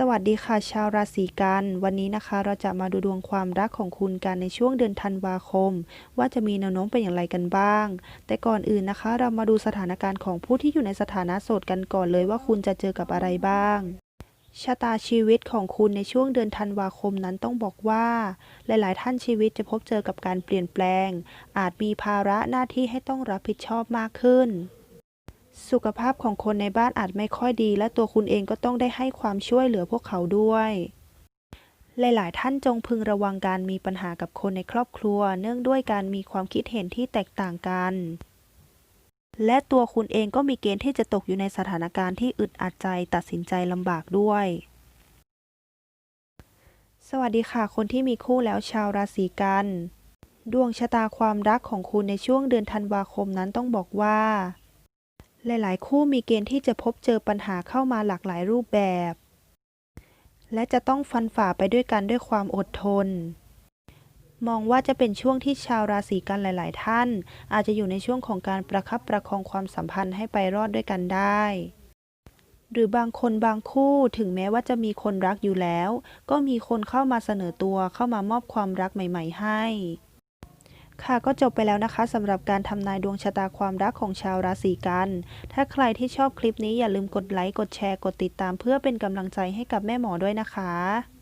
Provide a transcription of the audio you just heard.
สวัสดีค่ะ ชาวราศีกัน วันนี้นะคะ เราจะมาดูดวงความรักของคุณกันในช่วงเดือนธันวาคม ว่าจะมีแนวโน้มเป็นอย่างไรกันบ้าง แต่ก่อนอื่นนะคะ เรามาดูสถานการณ์ของผู้ที่อยู่ในสถานะโสดกันก่อนเลยว่าคุณจะเจอกับอะไรบ้างชะตาชีวิตของคุณในช่วงเดือนธันวาคมนั้นต้องบอกว่า หลาย ๆ ท่านชีวิตจะพบเจอกับการเปลี่ยนแปลง อาจมีภาระหน้าที่ให้ต้องรับผิดชอบมากขึ้น สุขภาพของคนในบ้านอาจไม่ค่อยดี และตัวคุณเองก็ต้องได้ให้ความช่วยเหลือพวกเขาด้วย หลาย ๆ ท่านจงพึงระวังการมีปัญหากับคนในครอบครัว เนื่องด้วยการมีความคิดเห็นที่แตกต่างกัน และตัวคุณเองก็มีเกณฑ์ที่จะตกอยู่ในสถานการณ์ที่อึดอัดใจตัดสินใจลำบากด้วย สวัสดีค่ะ คนที่มีคู่แล้วชาวราศีกัน ดวงชะตาความรักของคุณในช่วงเดือนธันวาคมนั้นต้องบอกว่า หลายๆ คู่มีเกณฑ์ที่จะพบเจอปัญหาเข้ามาหลากหลายรูปแบบ และจะต้องฟันฝ่าไปด้วยกันด้วยความอดทน มองว่าจะเป็นช่วงที่ชาวราศีกันหลาย ๆ ท่าน อาจจะอยู่ในช่วงของการประคับประคองความสัมพันธ์ให้ไปรอดด้วยกันได้ หรือบางคนบางคู่ถึงแม้ว่าจะมีคนรักอยู่แล้ว ก็มีคนเข้ามาเสนอตัวเข้ามามอบความรักใหม่ ๆ ให้ ค่ะก็จบไปแล้วนะคะสำหรับการทำนายดวงชะตาความรักของชาวราศีกัน ถ้าใครที่ชอบคลิปนี้อย่าลืมกดไลค์ กดแชร์ กดติดตาม เพื่อเป็นกำลังใจให้กับแม่หมอด้วยนะคะ